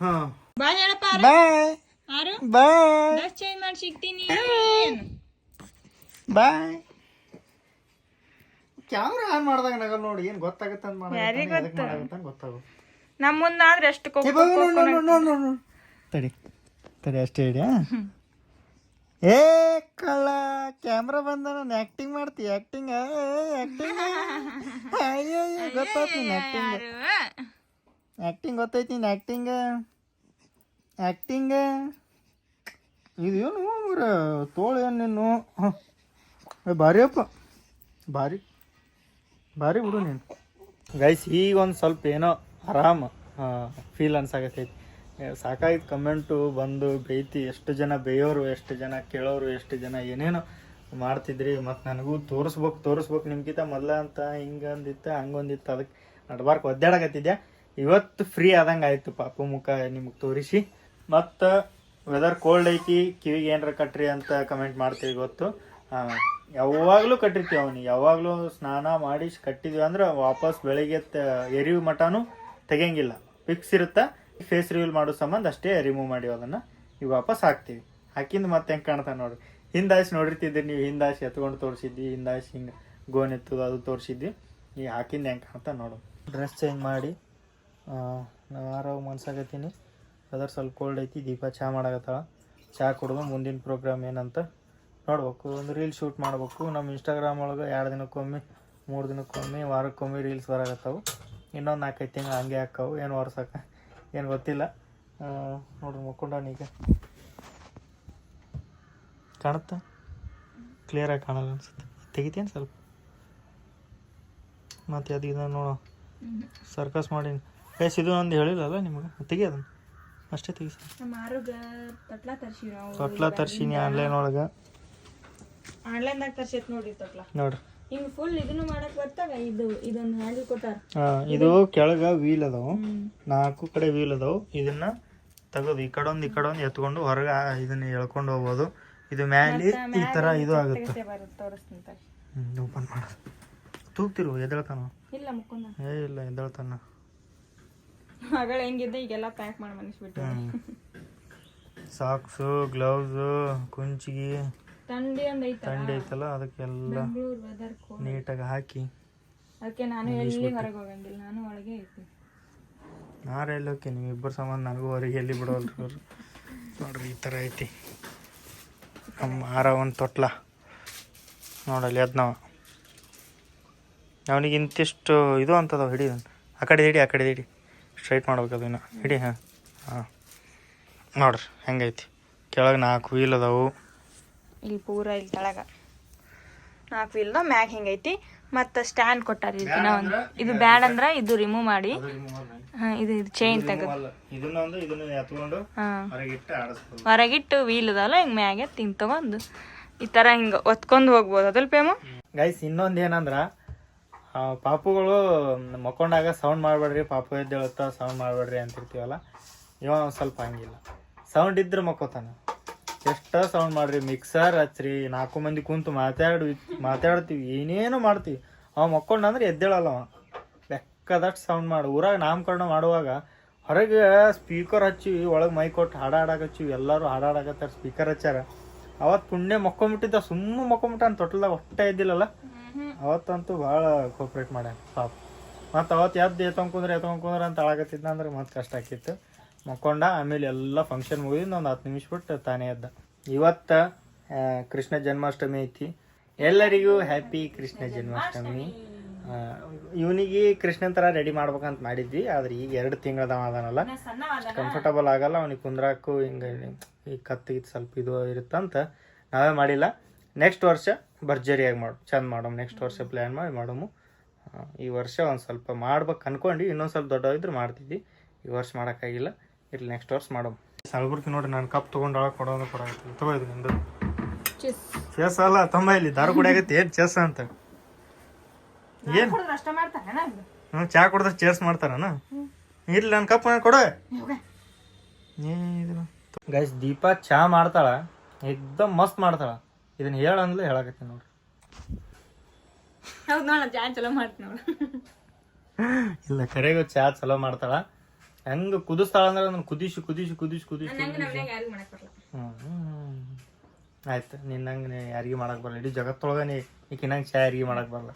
ಹಾ. ಬಾಯ್ ಹೇಳಪ್ಪ ಬಾಯ್. ಆರು. ಬಾಯ್. ಡ್ರೆಸ್ ಚೇಂಜ್ ಮಾಡಿ ಸಿಗ್ತೀನಿ ಬಾಯ್. ಕ್ಯಾಮ್ರಾ ಆನ್ ಮಾಡ್ದಾಗ ನಗಲ್ ನೋಡಿ ಏನು ಗೊತ್ತಾಗುತ್ತೆ ಅಂತ ಯಾರಿಗ್ ಮಾಡಾಗತ್ತ ಗೊತ್ತಾಗು ನಮ್ಮ ಮುಂದಾದ್ರೆ ಎಷ್ಟು ಏ, ತಡಿ ತಡಿ ಅಷ್ಟೇ ಹೇಳಿ ಏ ಕಳ್ಳ ಕ್ಯಾಮ್ರಾ ಬಂದ ನಾನು ಆಕ್ಟಿಂಗ್ ಮಾಡ್ತಿ ಆಕ್ಟಿಂಗ್ ಆಕ್ಟಿಂಗ್ ಅಯ್ಯೋ ಗೊತ್ತಾಯ್ತು ನೀನ್ ಆ್ಯಕ್ಟಿಂಗ್ ಆಕ್ಟಿಂಗ್ ಗೊತ್ತೈತಿ ನೀನ್ ಆಕ್ಟಿಂಗ್ ಆಕ್ಟಿಂಗ್ ಇದು ಏನು ಮರ ತೋಳು ಏನು ನೀನು ಭಾರಿ ಅಪ್ಪ ಭಾರಿ ಭಾರಿ ಬಿಡು ನೀನು. ಗೈಸ್ ಈಗ ಒಂದು ಸ್ವಲ್ಪ ಏನೋ ಆರಾಮ ಫೀಲ್ ಅನ್ಸಾಕತ್ತೈತಿ. ಸಾಕಾಗಿತ್ತು ಕಮೆಂಟು, ಬಂದು ಬೈತಿ ಎಷ್ಟು ಜನ ಬೇಯೋರು, ಎಷ್ಟು ಜನ ಕೇಳೋರು, ಎಷ್ಟು ಜನ ಏನೇನೋ ಮಾಡ್ತಿದ್ರಿ ಮತ್ತು ನನಗೂ ತೋರಿಸ್ಬೇಕು ತೋರಿಸ್ಬೇಕು ನಿಮ್ಗಿಂತ ಮೊದಲ ಅಂತ, ಹಿಂಗಂದಿತ್ತು, ಹಂಗೊಂದಿತ್ತು ಅದಕ್ಕೆ ನಡ್ಬಾರ್ಕ್ ಒದ್ದಾಡಕತ್ತಿದ್ದೆ ಇವತ್ತು ಫ್ರೀ ಆದಂಗೆ ಆಯಿತು ಪಾಪು ಮುಖ ನಿಮಗೆ ತೋರಿಸಿ. ಮತ್ತು ವೆದರ್ ಕೋಲ್ಡ್ ಐತಿ, ಕಿವಿಗೆ ಏನಾರ ಕಟ್ರಿ ಅಂತ ಕಮೆಂಟ್ ಮಾಡ್ತೀವಿ ಗೊತ್ತು. ಯಾವಾಗಲೂ ಕಟ್ಟಿರ್ತೀವಿ ಅವನಿಗೆ. ಯಾವಾಗಲೂ ಸ್ನಾನ ಮಾಡಿ ಕಟ್ಟಿದ್ವಿ ಅಂದ್ರೆ ವಾಪಸ್ ಬೆಳಿಗ್ಗೆ ಎರಿವು ಮಟನೂ ತೆಗಿಯಂಗಿಲ್ಲ. ಫಿಕ್ಸ್ ಇರುತ್ತೆ? ಫೇಸ್ ರಿವೀಲ್ ಮಾಡೋ ಸಂಬಂಧ ಅಷ್ಟೇ ರಿಮೂವ್ ಮಾಡಿ ಅದನ್ನು. ಈಗ ವಾಪಸ್ ಹಾಕ್ತೀವಿ. ಹಾಕಿಂದ ಮತ್ತೆ ಹೆಂಗೆ ಕಾಣ್ತಾನೆ ನೋಡ್ರಿ. ಹಿಂದಾಸಿ ನೋಡಿರ್ತಿದ್ರಿ ನೀವು. ಹಿಂದಾಸಿ ಎತ್ಕೊಂಡು ತೋರಿಸಿದ್ವಿ ಹಿಂದಾಸಿ ಹಿಂಗೆ ಗೋನ್ ಎತ್ತದು, ಅದು ತೋರಿಸಿದ್ವಿ ಈಗ ಹಾಕಿಂದ ಹೆಂಗೆ ಕಾಣ್ತಾ ನೋಡು. ಡ್ರೆಸ್ ಚೇಂಜ್ ಮಾಡಿ ನಾವು ಆರಾಮ ಮನ್ಸಾಗತ್ತೀನಿ. ಅದರ ಸ್ವಲ್ಪ ಕೋಲ್ಡ್ ಐತಿ. ದೀಪ ಚಹಾ ಮಾಡಾಕತ್ತಾಳ. ಚಹಾ ಕೊಡುವ ಮುಂದಿನ ಪ್ರೋಗ್ರಾಮ್ ಏನಂತ ನೋಡ್ಬೇಕು. ಒಂದು ರೀಲ್ ಶೂಟ್ ಮಾಡ್ಬೇಕು. ನಮ್ಮ ಇನ್ಸ್ಟಾಗ್ರಾಮ್ ಒಳಗೆ ಎರಡು ದಿನಕ್ಕೊಮ್ಮೆ, ಮೂರು ದಿನಕ್ಕೊಮ್ಮೆ, ವಾರಕ್ಕೊಮ್ಮೆ ರೀಲ್ಸ್ ಬರಾಕತ್ತಾವು. ಇನ್ನೊಂದು ನಾಲ್ಕೈದು ತಿಂಗಳು ಹಂಗೆ ಹಾಕಾವು. ಏನು ವರ್ಷಕ್ಕೆ ಏನು ಗೊತ್ತಿಲ್ಲ. ನೋಡ್ರಿ ಮುಕ್ಕೊಂಡವನ ಈಗ. ಕಾಣುತ್ತಾ? ಕ್ಲಿಯರಾಗಿ ಕಾಣಲ್ಲ ಅನ್ಸುತ್ತೆ. ತೆಗಿತೇನು ಸ್ವಲ್ಪ. ಮತ್ತೆ ಅದು ಇದನ್ನು ನೋಡು. ಸರ್ಕಸ್ ಮಾಡಿ ಗೈಸ್ ಇದು ಒಂದು ಹೇಳಿಲ್ಲಲ್ಲ ನಿಮಗೆ? ತೆಗಿ ಅದನ್ನು. ಅಷ್ಟೇ ತೆಗಿ ಸರ್. ತಟ್ಲ ತರ್ಸಿನಿ ಆನ್ಲೈನ್ ಒಳಗೆ. ಆನ್ಲೈನ್ದಾಗ ತರ್ಸೈತೆ ನೋಡಿ ತೊಟ್ಲ. ನೋಡ್ರಿ ಹಿಂಗ್ ಫುಲ್ ಇದನ್ನು ಮಾಡಕ್ ಬರ್ತಾವ ಇದು ಇದೊಂದು ಹ್ಯಾಂಡಲ್ ಕೊಟ್ಟಾರ. ಇದು ಕೆಳಗೆ ವೀಲ್ ಅದಾವು. ನಾಲ್ಕು ಕಡೆ ವೀಲ್ ಅದಾವು. ಇದನ್ನ ತೆಗೆದು ಈ ಕಡೆ ಒಂದು ಈ ಕಡೆ ಒಂದು ಎತ್ಕೊಂಡು ಹೊರಗೆ ಇದನ್ನ ಎಳ್ಕೊಂಡು ಹೋಗ್ಬೋದು. ಇದು ಮ್ಯಾಲೆ ಈ ತರ ಇದು ಆಗುತ್ತೆ. ಹ್ಞೂ ಓಪನ್ ಮಾಡ. ತೂಗ್ತಿರು ಎದ್ದೇಳ್ತಾನ? ಇಲ್ಲ ಮುಕ್ಕೊಂದ ಏ ಇಲ್ಲ ಎದ್ದೇಳ್ತಾನ. ಮಗಳು ಹೆಂಗಿದ್ದೆ ಈಗೆಲ್ಲ ಪ್ಯಾಕ್ ಮಾಡಿ ಮನಿಸ್ಬಿಟ್ಟು. Socks gloves ಕುಂಚಿಗೆ. ಒಂದ್ ತಂಡಿ ಐತಲ್ಲ ಅದಕ್ಕೆಲ್ಲ ಬೆಂಗಳೂರು ವೆದರ್ ನೀಟಾಗಿ ಹಾಕಿ. ಅದಕ್ಕೆ ನಾನು ಎಲ್ಲಿ ಹೊರಗೆ ಹೋಗಂಗಿಲ್ಲ ನಾನು ಒಳಗೆ ಐತೀನಿ ನಾರೇ ಎಲ್ಲಿ ಹೋಗಿ ನೀವು ಇಬ್ಬರು ಸಂಬಂಧ ನನಗೂ ಹೊರಗೆ ಎಲ್ಲಿ ಬಿಡೋಲ್ರಿ ಅವ್ರು ನೋಡ್ರಿ ಈ ಥರ ಐತಿ. ನಮ್ಮ ಆರ ಒಂದು ತೊಟ್ಲ. ನೋಡಲ್ಲಿ ಅದ್ ನಾವು ಅವನಿಗೆ ಇಂತಿಷ್ಟು ಇದು ಅಂತದ ಹಿಡಿ ಆ ಕಡೆ ಹಿಡಿ ಆ ಕಡೆ ಹಿಡಿ. ಸ್ಟ್ರೈಟ್ ಮಾಡ್ಬೇಕು ಅದನ್ನ ಹಿಡಿ ಹಾಂ. ಹಾಂ. ನೋಡ್ರಿ ಹೆಂಗೈತಿ. ಕೆಳಗೆ ನಾಲ್ಕು ವೀಲ್ ಅದಾವು. ಇಲ್ಲಿ ಪೂರ ಇಲ್ಲಿ ತಳಗ ನಾಲ್ಕು ವೀಲ್ದ ಮ್ಯಾಗ್ ಹಿಂಗೈತಿ. ಮತ್ತು ಸ್ಟ್ಯಾಂಡ್ ಕೊಟ್ಟಾರ ಇದನ್ನ ಒಂದು ಇದು ಬ್ಯಾಡ್ ಅಂದ್ರ ಇದು ರಿಮೂವ್ ಮಾಡಿ. ಹಾ, ಇದು ಇದು ಚೈನ್ ತಗೊಂಡು ಇದನ್ನ ಒಂದು ಇದನ್ನ ಎತ್ಕೊಂಡು ಹಾಂ. ಹೊರಗಿಟ್ಟು ಆಡಿಸ್ಬೋದು. ಹೊರಗಿಟ್ಟು ವೀಲ್ ಅದಲ್ಲ ಹಿಂಗೆ ಮ್ಯಾಗೆ ತಿಂಗ್ ತಗೊಂಡು. ಈ ತರ ಹಿಂಗ ಒತ್ಕೊಂಡು ಹೋಗ್ಬೋದು. ಅದಲ್ ಪೇಮ? ಗೈಸ್ ಇನ್ನೊಂದು ಏನಂದ್ರ ಪಾಪುಗಳು ಮಕ್ಕೊಂಡಾಗ ಸೌಂಡ್ ಮಾಡಬೇಡ್ರಿ ಪಾಪು ಎದ್ದೇಳುತ್ತಾ ಸೌಂಡ್ ಮಾಡಬೇಡ್ರಿ ಅಂತಿರ್ತೀವಲ್ಲ? ಇವ ಸ್ವಲ್ಪ ಹಂಗಿಲ್ಲ. ಸೌಂಡ್ ಇದ್ರೆ ಮಕ್ಕೋತಾನ. ಎಷ್ಟ ಸೌಂಡ್ ಮಾಡ್ರಿ ಮಿಕ್ಸರ್ ಹಚ್ರಿ ನಾಲ್ಕು ಮಂದಿ ಕುಂತು ಮಾತಾಡಿ ಮಾತಾಡ್ತೀವಿ ಏನೇನು ಮಾಡ್ತೀವಿ. ಅವ ಮಕ್ಕೊಂಡಂದ್ರೆ ಎದ್ದೇಳಲ್ಲ ಅವ. ಬೆಕ್ಕದಷ್ಟು ಸೌಂಡ್ ಮಾಡು. ಊರಾಗ ನಾಮಕರಣ ಮಾಡುವಾಗ ಹೊರಗೆ ಸ್ಪೀಕರ್ ಹಚ್ಚಿವಿ ಒಳಗೆ ಮೈ ಕೊಟ್ಟು ಹಾಡ ಹಾಡಾಕ ಹಚ್ಚಿವಿ. ಎಲ್ಲರೂ ಹಾಡಾಡಕತ್ತಾರ ಸ್ಪೀಕರ್ ಹಚ್ಚಾರ ಅವತ್ತು ಪುಣ್ಯ ಮಕ್ಕೊಂಬಿಟ್ಟಿದ್ದ ಸುಮ್ಮ ಮಕ್ಕೊಂಬಿಟ್ಟಾನ. ತೊಟ್ಲದಾಗ ಹೊಟ್ಟೆ ಇದ್ದಿಲ್ಲಲ್ಲ ಅವತ್ತಂತೂ ಭಾಳ ಕೋಪ್ರೇಟ್ ಮಾಡ್ಯಾನ ಪಾಪ. ಮತ್ತು ಅವತ್ತು ಎದ್ದು ಎತ್ತೊಂಕುಂದ್ರೆ ಕುಂದ್ರೆ ಎತ್ತೊಂಡ್ ಕುಂದ್ರೆ ಅಂತ ಅಳಾಕತ್ತಿದ್ನ ಅಂದ್ರೆ ಮತ್ತೆ ಕಷ್ಟ ಆಕಿತ್ತು ಮಕ್ಕೊಂಡ ಆಮೇಲೆ ಎಲ್ಲ ಫಂಕ್ಷನ್ ಮುಗಿದಿಂದ ಒಂದು ಹತ್ತು ನಿಮಿಷ ಬಿಟ್ಟು ತಾನೇ ಎದ್ದ. ಇವತ್ತು ಕೃಷ್ಣ ಜನ್ಮಾಷ್ಟಮಿ ಐತಿ. ಎಲ್ಲರಿಗೂ ಹ್ಯಾಪಿ ಕೃಷ್ಣ ಜನ್ಮಾಷ್ಟಮಿ. ಇವನಿಗೆ ಕೃಷ್ಣನ್ ಥರ ರೆಡಿ ಮಾಡ್ಬೇಕಂತ ಮಾಡಿದ್ವಿ ಆದ್ರೆ ಈಗ ಎರಡು ತಿಂಗಳದವ ಅದಾನಲ್ಲ. ಕಂಫರ್ಟಬಲ್ ಆಗಲ್ಲ ಅವನಿಗೆ ಕುಂದ್ರಾಕು ಹಿಂಗೆ ಈ ಕತ್ತಿಗೆ ಸ್ವಲ್ಪ ಇದು ಇರುತ್ತಂತ ನಾವೇ ಮಾಡಿಲ್ಲ. ನೆಕ್ಸ್ಟ್ ವರ್ಷ ಭರ್ಜರಿಯಾಗಿ ಮಾಡು ಚಂದ ಮಾಡೋಮ್. ನೆಕ್ಸ್ಟ್ ವರ್ಷ ಪ್ಲ್ಯಾನ್ ಮಾಡಿ ಮಾಡೋಮು. ಈ ವರ್ಷ ಒಂದು ಸ್ವಲ್ಪ ಮಾಡ್ಬೇಕು ಅನ್ಕೊಂಡು ಇನ್ನೊಂದು ಸ್ವಲ್ಪ ದೊಡ್ಡ ಇದ್ರೆ ಮಾಡ್ತಿದ್ವಿ. ಈ ವರ್ಷ ಮಾಡೋಕ್ಕಾಗಿಲ್ಲ. ಇರ್ಲಿ ನೆಕ್ಸ್ಟ್ ವರ್ಷ ಮಾಡೋ ಸಲಬುರ್ಗಿ ನೋಡಿ ನಾನು ಕಪ್ ತೊಗೊಂಡು ಒಳಗೆ ಕೊಡೋದು ಕೊಡಾಗತ್ತೆ ತಗೋ ಇದು ನಿಂದು. ಚೆಸ್ ಅಲ್ಲ ತಮ್ಮ ಇಲ್ಲಿ ದಾರು ಕುಡಿಯಾಗತ್ತೆ ಏನು ಚೆಸ್ ಅಂತ? ಏನು? ಹ್ಞೂ ಚಾ ಕುಡ್ದ ಚೇರ್ಸ್ ಮಾಡ್ತಾರನ ಇರ್ಲಿ ನನ್ನ ಕಪ್ ಕೊಡ. ಗೈಸ್ ದೀಪಾ ಚಾ ಮಾಡ್ತಾಳ. ಎಕ್ದಮ್ ಮಸ್ತ್ ಮಾಡ್ತಾಳ. ಇದನ್ನ ಹೇಳಂದ್ಲೆ ಹೇಳಕತ್ತೀನಿ ನೋಡ್ರಿ ಹೌದು ನೋಡ ಚಾ ಚಲೋ ಮಾಡ್ತೀನಿ ನೋಡು. ಇಲ್ಲ ಕರೆಗೂ ಚಾ ಚಲೋ ಮಾಡ್ತಾಳ. ಹೆಂಗ ಕುದಿಸ್ತಾಳ ಅಂದ್ರೆ ಅದನ್ನ ಕುದಿಸಿ ಕುದಿಸಿ ಕುದಿಸಿ ಕುದಿಸಿ ಹ್ಮ್ ಆಯ್ತು ನಿನ್ನಂಗೆ ಯಾರಿಗೆ ಮಾಡಕ್ ಬರಲ್ಲ. ಇಡೀ ಜಗತ್ತೊಳಗ ನೀ ಈಕಿನಂಗೆ ಚಾ ಯಾರಿಗೆ ಮಾಡಕ್ ಬರಲ್ಲ.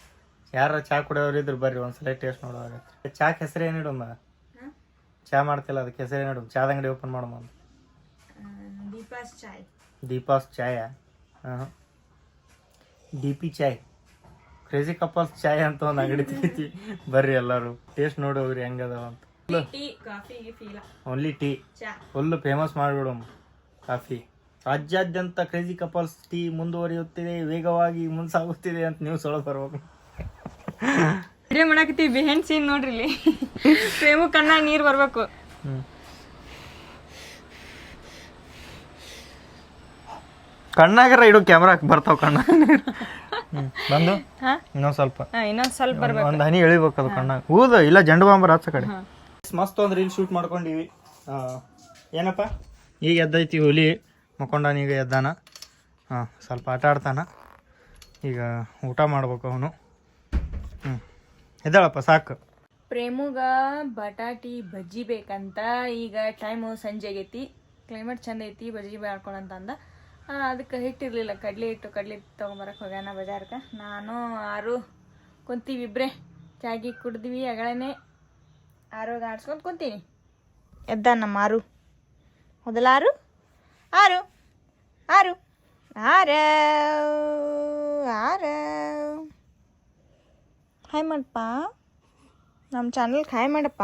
ಯಾರ ಚಾ ಕುಡಿಯೋರು ಇದ್ರು ಬರ್ರಿ ಒಂದ್ಸಲ ಟೇಸ್ಟ್ ನೋಡುವಾಗ ಚಾಕ್ ಹೆಸರು ಏನಿಡಮ್ಮ ಚಾ ಮಾಡ್ತಿಲ್ಲ ಅದಕ್ಕೆ ಹೆಸರು ಏನಿಡು ಚಾದ ಅಂಗಡಿ ಓಪನ್ ಮಾಡಮ್ಮ. ದೀಪಾಸ್ ಚಾಯ್. ದೀಪಾಸ್ ಚಾಯ? ಹಾಂ D P chai. Crazy couples chai ಅಂತ ಒಂದು ಅಂಗಡಿ ತೆಗಿತಿ ಬರ್ರಿ ಎಲ್ಲರೂ. ಟೇಸ್ಟ್ ನೋಡಿ ಹೋಗ್ರಿ ಹೆಂಗದಾವ ಅಂತ. Coffee only tea full famous ಮಾಡಿಬಿಡೋಮ್ coffee. ರಾಜ್ಯಾದ್ಯಂತ ಕ್ರೇಜಿ ಕಪಲ್ಸ್ ಟೀ ಮುಂದುವರಿಯುತ್ತಿದೆ ವೇಗವಾಗಿ ಮುನ್ಸಾಗುತ್ತಿದೆ ಅಂತ ನ್ಯೂಸ್ ಒಳಗೆ ಬರಬೇಕು. ಇದೇ ಮಾಡಾಕತ್ತೀವಿ ಬಿಹೈಂಡ್ ಸೀನ್ ನೋಡ್ರಿ ಇಲ್ಲಿ. ಪ್ರೇಮು ಕಣ್ಣ ನೀರು ಬರಬೇಕು. ಕಣ್ಣಾಗರ ಇಡು ಕ್ಯಾಮ್ರಾ ಬರ್ತಾವ ಕಣ್ಣ ಬಂದು? ಇನ್ನೊಂದ್ ಸ್ವಲ್ಪ. ಇನ್ನೊಂದ್ ಸ್ವಲ್ಪ ಬರ್ಬೇಕು. ಒಂದ್ ಹನಿ ಎಳಿಬೇಕು ಅದು ಕಣ್ಣಾಗ. ಹೌದು ಇಲ್ಲ ಜಂಡು ಬಾಂಬರ್ ಆಚೆ ಕಡೆ. ಮಸ್ತ್ ಒಂದು ರೀಲ್ ಶೂಟ್ ಮಾಡ್ಕೊಂಡಿವಿ. ಏನಪ್ಪ? ಈಗ ಎದ್ದೈತಿ ಹುಲಿ ಮಕ್ಕೊಂಡಾನ ಈಗ ಎದ್ದಾನ. ಹಾಂ ಸ್ವಲ್ಪ ಆಟ ಆಡ್ತಾನ. ಈಗ ಊಟ ಮಾಡ್ಬೇಕು ಅವನು. ಹ್ಞೂ ಎದ್ದಾಳಪ್ಪ ಸಾಕು. ಪ್ರೇಮುಗ ಬಟಾಟಿ ಬಜ್ಜಿ ಬೇಕಂತ ಈಗ ಟೈಮು ಸಂಜೆ ಆಗೈತಿ. ಕ್ಲೈಮೇಟ್ ಚಂದ ಐತಿ ಬಜ್ಜಿ ಮಾಡ್ಕೊಳಂತ ಅಂದ. ಅದಕ್ಕೆ ಹಿಟ್ಟಿರಲಿಲ್ಲ ಕಡಲೆ ಹಿಟ್ಟು ಕಡಲೆ ಹಿಟ್ಟು ತೊಗೊಂಬರಕ್ಕೆ ಹೋಗ್ಯಾನ ಬಜಾರ್ಗೆ ನಾನು ಆರು ಕುಂತೀವಿ ಇಬ್ಬರೇ ಚಾಗಿ ಕುಡಿದ್ವಿ ಅಗಳೇ ಆರೋಗ ಆಡ್ಸ್ಕೊಂಡು ಕುಂತೀನಿ. ಎದ್ದ ನಮ್ಮ ಆರು ಮೊದಲ ಆರು. ಆರು. ಆರು. ಆರ. ಆರ. ಹಾಯ್ ಮಾಡಪ್ಪ ನಮ್ಮ ಚಾನಲ್ಗೆ ಹಾಯ್ ಮಾಡಪ್ಪ.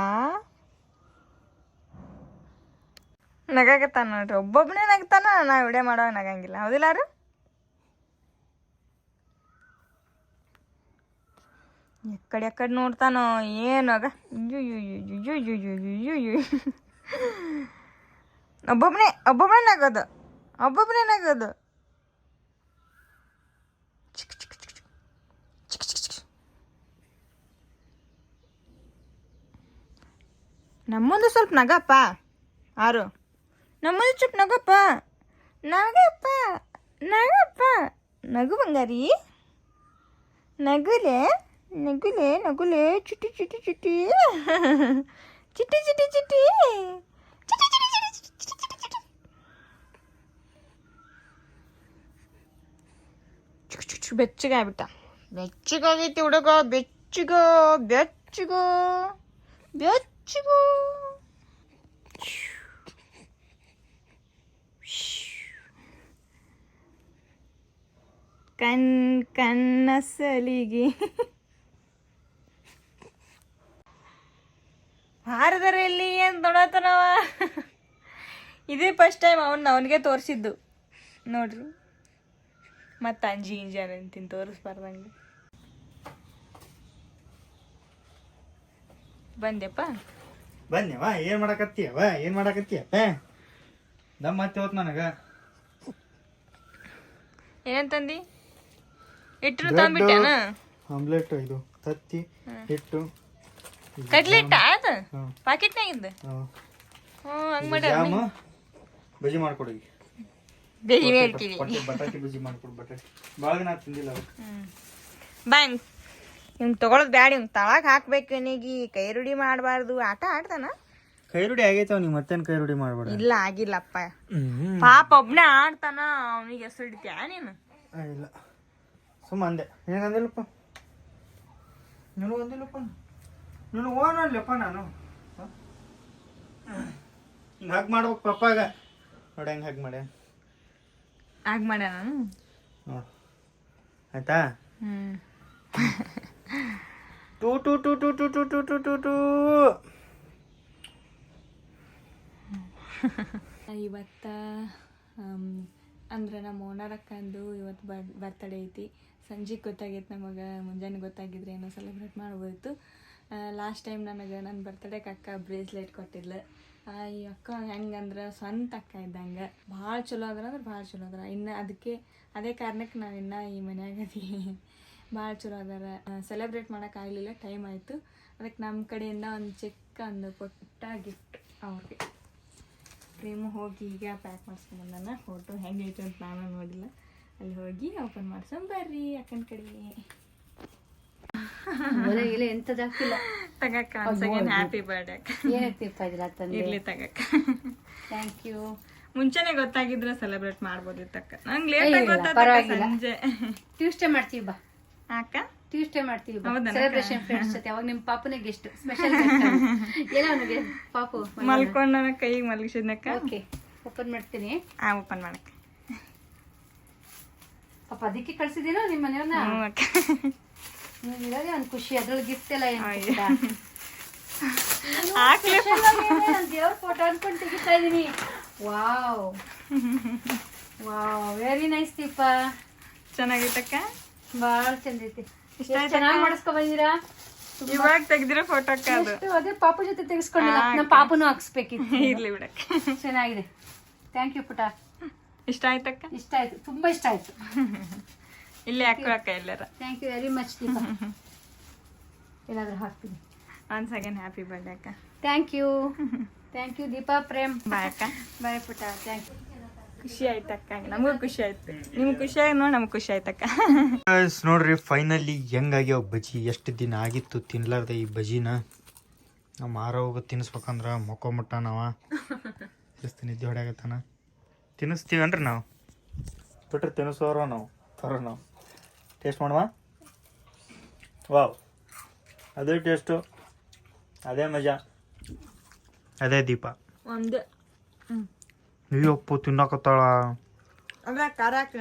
ನಗಾಗತ್ತಾನ ನೋಡ್ರಿ. ಒಬ್ಬೊಬ್ಬನೇ ನಗ್ತಾನ, ನಾ ವಿಡಿಯೋ ಮಾಡೋ ನಗಂಗಿಲ್ಲ. ಹೌದಿಲ್ಲ ಎಕ್ಕಡೆ ಎಕ್ಕಡೆ ನೋಡ್ತಾನೋ ಏನಾಗ ಒಬ್ಬೊಬ್ಬನೇ ಒಬ್ಬೊಬ್ಬನೇ ನಗೋದು ಒಬ್ಬೊಬ್ಬನೇ ನಗೋದು ಚಿಕ್ ಚಿಕ್ ಚಿಕ್ ಚಿಕ್. ಚಿಕ್ ಚಿಕ್ ಚಿಕ್. ನಮ್ಮೊಂದು ಸ್ವಲ್ಪ ನಗಪ್ಪ ಆರು ನಮ್ಮೊಂದು ಸ್ವಲ್ಪ ನಗಪ್ಪ ನಗಪ್ಪ ನಗಪ್ಪ ನಗು ಬಂಗಾರಿ ನಗುಲೆ 나 그래 나 그래 쭈띠 쭈띠 쭈띠. 쭈띠 쭈띠 쭈띠. 맥주가 해볼다 맥주가 이때 우리가 맥주가 맥주가 맥주가 깐 깐나 썰리기 ಭಾರತದಲ್ಲಿ ಏನು ದೊಡತನವ ಇದೇ ಫಸ್ಟ್ ಟೈಮ್ ಅವನ್ನ ಅವನಿಗೆ ತೋರಿಸಿದ್ದು. ನೋಡ್ರಿ. ಮತ್ತು ಅಂಜಿ ಗಿಂಜಿ ಅಂತೀನಿ ತೋರಿಸ್ಬಾರ್ದಂಗೆ. ಬಂದೆಪ್ಪ ಬನ್ನಿವ ಏನು ಮಾಡಕತ್ತೀಯವ ಏನು ಮಾಡಕತ್ತೀಯಪ್ಪ ದಮ್ ಮತ್ತೆ ಹೋತ್ ನನಗೆ. ಏನಂತಂದಿ ಹಿಟ್ಟು ತಂದ್ಬಿಟ್ಟೆನ ಆಮ್ಲೆಟ್ ಇದು. ತತ್ತಿ ಹಿಟ್ಟು. ಆತ ಹ್ಮ್. ಪಾಕೆಟ್ನಾಗಿಂದ? ಹ್ಮ್. ಹ್ಞೂ ಹಂಗೆ ಮಾಡ ಬಜ್ಜಿ ಮಾಡ್ಕೊಡಿ ಬಜಿ ಹೇಳ್ತೀವಿ ಬಟಾಟಿ ಬಜಿ ಮಾಡ್ಕೊಡು ಬಟಾಟಿ ಭಾಳ ದಿನ ತಿಂದಿಲ್ಲ ಬ್ಯಾಂಕ್ ಇವ್ನು ತಗೊಳೋದು ಬ್ಯಾಡ ಇವ್ನು ತಳಗ ಹಾಕ್ಬೇಕು ಇವನಿಗೆ ಕೈ ರೂಢಿ ಮಾಡಬಾರ್ದು. ಆಟ ಆಡ್ತಾನ? ಕೈ ರೂಢಿ ಆಗೈತೆ ಅವ್ನಿಗೆ ಮತ್ತೇನು ಕೈ ರೂಢಿ ಮಾಡ್ಬೇಡ. ಇಲ್ಲ ಆಗಿಲ್ಲಪ್ಪ. ಪಾಪ ಒಬ್ನೇ ಆಡ್ತಾನ ಅವನಿಗೆ ಹೆಸರು ಹಿಡಿತ್ಯಾ ನೀನು? ಇಲ್ಲ. ಸುಮ್ಮ ಅಂದೆ. ಏನಂದಿಲ್ಲಪ್ಪ? ನೀನು ಅಂದಿಲ್ಲಪ್ಪ? ನೀನು ಓನಲ್ಲಪ್ಪ ನಾನು. ಹಿಂಗೆ ಹಗ್ ಮಾಡ್ಬೇಕು ಪಪ್ಪಾಗ ನೋಡಿ ಹೆಂಗೆ ಹಾಗೆ ಮಾಡ್ಯ. ಆಗ ಮಾಡ್ಯ ನಾನು? ನೋಡು. ಆಯ್ತಾ? Two two two two two two two two two two. ಇವತ್ತ ಅಂದ್ರೆ ನಮ್ಮ ಓನರ್ ಅಕ್ಕಂದು ಇವತ್ತು ಬರ್ ಬರ್ತಡೇ ಐತಿ. ಸಂಜೆಗೆ ಗೊತ್ತಾಗೈತೆ ನಮಗೆ ಮುಂಜಾನೆ ಗೊತ್ತಾಗಿದ್ರೆ ಏನೋ ಸೆಲೆಬ್ರೇಟ್ ಮಾಡ್ಬೋದಿತ್ತು. ಲಾಸ್ಟ್ ಟೈಮ್ ನನಗೆ ನನ್ನ ಬರ್ತಡೇಗೆ ಅಕ್ಕ ಬ್ರೇಸ್ಲೆಟ್ ಕೊಟ್ಟಿದ್ಲು. ಈ ಅಕ್ಕ ಹೆಂಗಂದ್ರೆ ಸ್ವಂತ ಅಕ್ಕ ಇದ್ದಂಗೆ. ಭಾಳ ಚಲೋ ಅದ್ರ ಅಂದ್ರೆ ಭಾಳ ಚಲೋ ಅದ್ರ ಇನ್ನು ಅದಕ್ಕೆ, ಅದೇ ಕಾರಣಕ್ಕೆ ನಾವು ಇನ್ನು ಈ ಮನ್ಯಾಗ ಅದೀವಿ ಭಾಳ ಚಲೋ ಅದರ. ಸೆಲೆಬ್ರೇಟ್ ಮಾಡೋಕ್ಕಾಗಲಿಲ್ಲ ಟೈಮ್ ಆಯಿತು. ಅದಕ್ಕೆ ನಮ್ಮ ಕಡೆಯಿಂದ ಒಂದು ಚಿಕ್ಕ ಒಂದು ಪುಟ್ಟ ಗಿಫ್ಟ್ ಅವ್ರಿಗೆ. ಕ್ರೀಮು ಹೋಗಿ ಈಗ ಪ್ಯಾಕ್ ಮಾಡಿಸ್ಕೊಂಡ್ಬಂದ ಫೋಟೋ ಹೆಂಗೈತೆ ಅಂತ ನಾನು ನೋಡಿಲ್ಲ. ಅಲ್ಲಿ ಹೋಗಿ ಓಪನ್ ಮಾಡ್ಸೋಣ ಬರ್ರಿ ಅಕ್ಕನ ಕಡೆ ಇಲ್ಲ ಎಂತದಾಗ್ತಿಲ್ಲ ತಗಕ್ಕ ಹ್ಯಾಪಿ ಬರ್ಡೇ ಏನಾಗ್ತಿಪ್ಪ ಇದ್ರ ತಂದೆ? ಇರ್ಲಿ ತಗಕ್ಕ. ಥ್ಯಾಂಕ್ ಯು ಮುಂಚೆನೆ ಗೊತ್ತಾಗಿದ್ರೆ ಸೆಲೆಬ್ರೇಟ್ ಮಾಡ್ಬೋದಿತ್ತಕ್ಕ ನಂಗೆ ಲೇಟ್ ಇಲ್ಲ, ಆಗಿ ಗೊತ್ತಾಯ್ತು ಪರವಾಗಿಲ್ಲ. ಸಂಜೆ. ಟ್ಯೂಸ್ಡೇ ಮಾಡ್ತೀವಿ ಬಾ. ಅಕ್ಕ? ಟ್ಯೂಸ್ಡೇ ಮಾಡ್ತೀವಿ ಹೌದಾ? ಸೆಲೆಬ್ರೇಷನ್ ಫ್ರೆಂಡ್ಸ್ ಜೊತೆ. ಅವಾಗ ನಿಮ್ಮ ಪಾಪನೇ ಗೆಸ್ಟ್ ಸ್ಪೆಷಲ್ ಏನೋ ಅವನಿಗೆ ಪಾಪು ಮಲ್ಕೊಂಡು ಕೈಗೆ ಮಲಗಿಸಿದ್ನಕ್ಕ ಓಕೆ ಓಪನ್ ಮಾಡ್ತೀನಿ. ಆ ಓಪನ್ ಮಾಡಕ್ಕೆ. ಪಾಪ ಅದಕ್ಕೆ ಕಳ್ಸಿದ್ದೀನೋ ನಿಮ್ಮ ಮನೆಯವ್ರನ್ನ? ಹ್ಞೂ ಅಕ್ಕ. ಒಂದು ಖುಷಿ ಅದ್ರಲ್ಲಿ ಗಿಫ್ಟ್ ಎಲ್ಲ ಏನು [LAUGHS] ದೇವ್ರ ಫೋಟೋ ಅನ್ಕೊಂಡು ತೆಗಿತಾ ಇದೀನಿ. Wow. Wow very nice Deepa. ಚೆನ್ನಾಗೈತಕ್ಕ ಭಾಳ ಚಂದ ಐತಿ ಇಷ್ಟ ಎಷ್ಟ್ ಚೆನ್ನಾಗಿ ಮಾಡಿಸ್ಕೊ ಬಂದಿರಾ? ಇವಾಗ ತೆಗ್ದಿರೋ ಫೋಟೋ ಅಕ್ಕ ಅದು. ಎಷ್ಟು? ಅದೇ ಪಾಪು ಜೊತೆ ತೆಗೆಸ್ಕೊಂಡಿಲ್ಲ. ನಮ್ಮ ಪಾಪನು ಹಾಕ್ಸ್ಬೇಕಿತ್ತು [LAUGHS] ಇರ್ಲಿ ಬಿಡಕ್ಕೆ. ಚೆನ್ನಾಗಿದೆ. ಥ್ಯಾಂಕ್ ಯು ಪುಟ. ಇಷ್ಟ ಆಯ್ತಕ್ಕ? ಇಷ್ಟ ಆಯ್ತು. ತುಂಬಾ ಇಷ್ಟ ಆಯ್ತು. [LAUGHS] ಇಲ್ಲೇ ಹಾಕು [LAUGHS] ಅಕ್ಕ ಎಲ್ಲರ? Thank you very much Deepa ಏನಾದರೂ ಹಾಕ್ತೀನಿ. ಒನ್ಸ್ ಅಗೇನ್ ಹ್ಯಾಪಿ ಬರ್ಡೇ ಅಕ್ಕ. Thank you thank you Deepa Prem bye ಅಕ್ಕ. ಬಾಯ್ ಪುಟ್ಟ ಥ್ಯಾಂಕ್ ಯು ಖುಷಿ ಆಯ್ತಕ್ಕ ನಮಗೂ ಖುಷಿ ಆಯ್ತು. ನಿಮ್ಗೆ ಖುಷಿ ಆಗಿ ನೋಡಿ ನಮ್ಗೆ ಖುಷಿ ಆಯ್ತಕ್ಕ [LAUGHS] Guys, ನೋಡ್ರಿ ಫೈನಲಿ ಹೆಂಗಾಗ್ಯಾವ ಬಜ್ಜಿ? ಎಷ್ಟು ದಿನ ಆಗಿತ್ತು ತಿನ್ಲಾರ್ದೆ ಈ ಬಜ್ಜಿನ? ನಾವು ಮಾರ ಹೋಗಿ ಮೊಕ್ಕೋ ಮುಟ್ಟ ನಾವ ಎಷ್ಟು ನಿದ್ದೆ ಹೊಡೆಯಾಗತ್ತಾನ ತಿನ್ನಿಸ್ತೀವನ್ರಿ ನಾವು? ಬಿಟ್ರೆ ತಿನ್ನಿಸೋರ ನಾವು ತರೋ ನಾವು. ಟೇಸ್ಟ್ ಮಾಡುವ? ವಾವ್. ಅದೇ ಟೇಸ್ಟು. ಅದೇ ಮಜಾ. ಅದೇ ದೀಪ. ಒಂದು. ನೀವು ತಿನ್ನಕತ್ತಾಳ. ಅದ ಖಾರ ಹಾಕಿ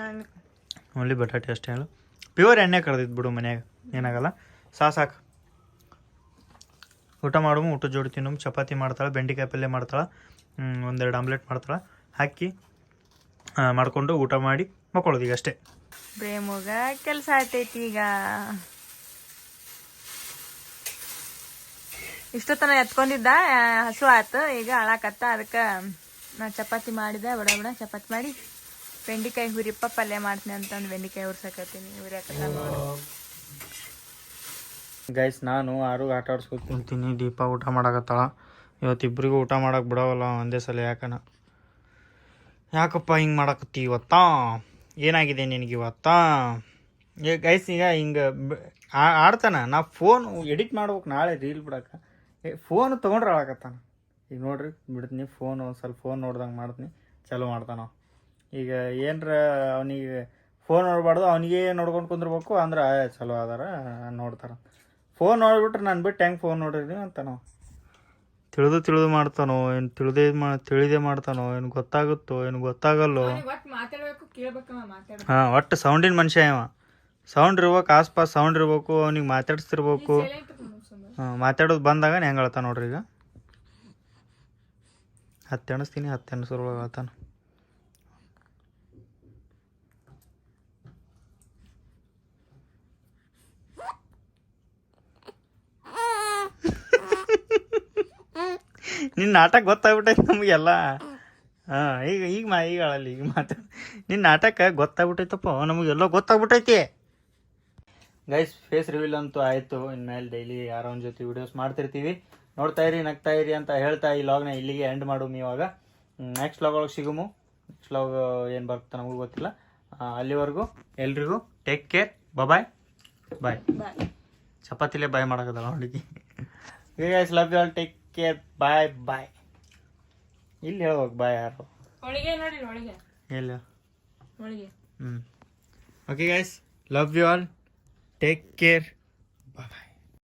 ಓನ್ಲಿ ಬಟಾಟೆ ಅಷ್ಟೇ ಹೇಳು. ಪ್ಯೂರ್ ಎಣ್ಣೆ ಕರೆದಿದ್ ಬಿಡು ಮನ್ಯಾಗ. ಏನಾಗಲ್ಲ. ಸಾ ಸಾಕು. ಊಟ ಮಾಡುವ ಊಟ ಜೋಡಿ ತಿನ್ನು ಚಪಾತಿ ಮಾಡ್ತಾಳೆ ಬೆಂಡೆಕಾಯಿ ಪಲ್ಯ ಮಾಡ್ತಾಳೆ ಒಂದೆರಡು ಆಮ್ಲೆಟ್ ಮಾಡ್ತಾಳೆ. ಹಾಕಿ ಮಾಡಿಕೊಂಡು ಮಾಡ್ಕೊಂಡು ಊಟ ಮಾಡಿ ಮಕ್ಕೊಳ್ಳೋದು ಈಗ ಅಷ್ಟೇ. ಪ್ರೇಮಗ ಕೆಲಸ ಆಯ್ತೈತಿ ಈಗ. ಇಷ್ಟೊತ್ತನ ಎತ್ಕೊಂಡಿದ್ದ ಹಸು ಆತು, ಈಗ ಹಾಳಾಕತ್ತ ಅದಕ್ಕೆ ನಾ ಚಪಾತಿ ಮಾಡಿದೆ ಬಡ ಬಡ ಚಪಾತಿ ಮಾಡಿ, ಬೆಂಡಿಕಾಯಿ ಹುರಿಪ್ಪ ಪಲ್ಯ ಮಾಡ್ತೀನಿ ಅಂತಂದು ಬೆಂಡಿಕಾಯಿ ಹುರ್ಸಕತ್ತೀನಿ ಗೈಸ್ ನಾನು ಆರು ಆಟ ಆಡ್ಸ್ಕೊತಿಂತೀನಿ ದೀಪ ಊಟ ಮಾಡಕತ್ತಾಳ. ಇವತ್ತಿಬ್ಬರಿಗೂ ಊಟ ಮಾಡಕ್ಕೆ ಬಿಡವಲ್ಲ, ಒಂದೇ ಸಲ ಯಾಕನ? ಯಾಕಪ್ಪ ಹಿಂಗೆ ಮಾಡಕತ್ತಿ ಇವತ್ತಾ? ಏನಾಗಿದೆ ನಿನಗೆ ಇವತ್ತಾ? ಏ ಗೈಸ್ ಈಗ ಹಿಂಗೆ ಆಡ್ತಾನೆ. ನಾ ಫೋನ್ ಎಡಿಟ್ ಮಾಡ್ಬೇಕು ನಾಳೆ ರೀಲ್ ಬಿಡಕ್ಕೆ ಫೋನ್ ತೊಗೊಂಡ್ರೆ ಆಳಕತ್ತಾನ. ಈಗ ನೋಡ್ರಿ, ಬಿಡ್ತೀನಿ ಫೋನ್ ಒಂದು ಸ್ವಲ್ಪ ಫೋನ್ ನೋಡ್ದಂಗೆ ಮಾಡ್ತೀನಿ. ಚಾಲೂ ಮಾಡ್ತಾನ. ಈಗ ಏನರ ಅವನಿಗೆ ಫೋನ್ ನೋಡಬಾರ್ದು, ಅವನಿಗೆ ನೋಡ್ಕೊಂಡು ಕುಂದಿರ್ಬೇಕು, ಅಂದ್ರೆ ಚಲೋ ಅದಾರ, ನೋಡ್ತಾರ. ಫೋನ್ ನೋಡ್ಬಿಟ್ರೆ ನಾನು ಬಿಟ್ಟು ಹೆಂಗೆ ಫೋನ್ ನೋಡಿರಿ ಅಂತ ನಾವು ತಿಳಿದು ತಿಳಿದು ಮಾಡ್ತಾನೋ ಏನು ತಿಳಿದೇ ಮಾ ತಿಳಿದೇ ಮಾಡ್ತಾನೋ ಏನು ಗೊತ್ತಾಗುತ್ತೋ ಏನು ಗೊತ್ತಾಗಲ್ಲೋ. ಹಾಂ ಒಟ್ಟು ಸೌಂಡಿನ ಮನುಷ್ಯ ಇವ ಸೌಂಡ್ ಇರ್ಬೇಕು ಆಸ್ಪಾಸ್ ಸೌಂಡ್ ಇರ್ಬೇಕು ಅವ್ನಿಗೆ ಮಾತಾಡಿಸ್ತಿರ್ಬೇಕು. ಹಾಂ ಮಾತಾಡೋದು ಬಂದಾಗ ಹೆಂಗೆ ಹೇಳ್ತಾನ ನೋಡ್ರಿ ಈಗ. ಹತ್ತು ಎಣಿಸ್ತೀನಿ ಹತ್ತು ಎಣಿಸೋರೊಳಗೆ ಹೇಳ್ತಾನ ನಿನ್ನ ನಾಟಕ ಗೊತ್ತಾಗ್ಬಿಟ್ಟೈತೆ ನಮಗೆಲ್ಲ. ಹಾಂ ಈಗ ಈಗ ಮಾ ಈಗ ಹೇಳಲ್ಲ ಈಗ ಮಾತು. ನಿನ್ನ ನಾಟಕ ಗೊತ್ತಾಗ್ಬಿಟ್ಟೈತಪ್ಪ ನಮಗೆಲ್ಲ ಗೊತ್ತಾಗ್ಬಿಟ್ಟೈತಿ. ಗೈಸ್ ಫೇಸ್ ರಿವೀಲ್ ಅಂತೂ ಆಯಿತು. ಇನ್ಮೇಲೆ ಡೈಲಿ ಯಾರೋ ಒಂದು ಜೊತೆ ವಿಡಿಯೋಸ್ ಮಾಡ್ತಿರ್ತೀವಿ. ನೋಡ್ತಾ ಇರಿ ನಗ್ತಾ ಇರಿ ಅಂತ ಹೇಳ್ತಾ ಈ ಲಾಗ್ನ ಇಲ್ಲಿಗೆ ಎಂಡ್ ಮಾಡು ಇವಾಗ. ನೆಕ್ಸ್ಟ್ ಲಾಗ್ ಒಳಗೆ ಸಿಗುಮು. ನೆಕ್ಸ್ಟ್ ಲಾಗ್ ಏನು ಬರುತ್ತೆ ನಮಗೂ ಗೊತ್ತಿಲ್ಲ. ಅಲ್ಲಿವರೆಗೂ ಎಲ್ರಿಗೂ ಟೇಕ್ ಕೇರ್ ಬಾಯ್ ಬಾಯ್ ಬಾಯ್ ಚಪಾತಿಲೇ ಬಾಯ್ ಮಾಡೋಕದಲ್ಲ ಹುಡುಗಿ guys love you all take care bye bye ಇಲ್ಲಿ ಹೇಳುವಾಗ ಬಾಯ್ ಯಾರು? ನೋಡಿ ಒಳಗೆ. ಹ್ಞೂ okay guys love you all take care bye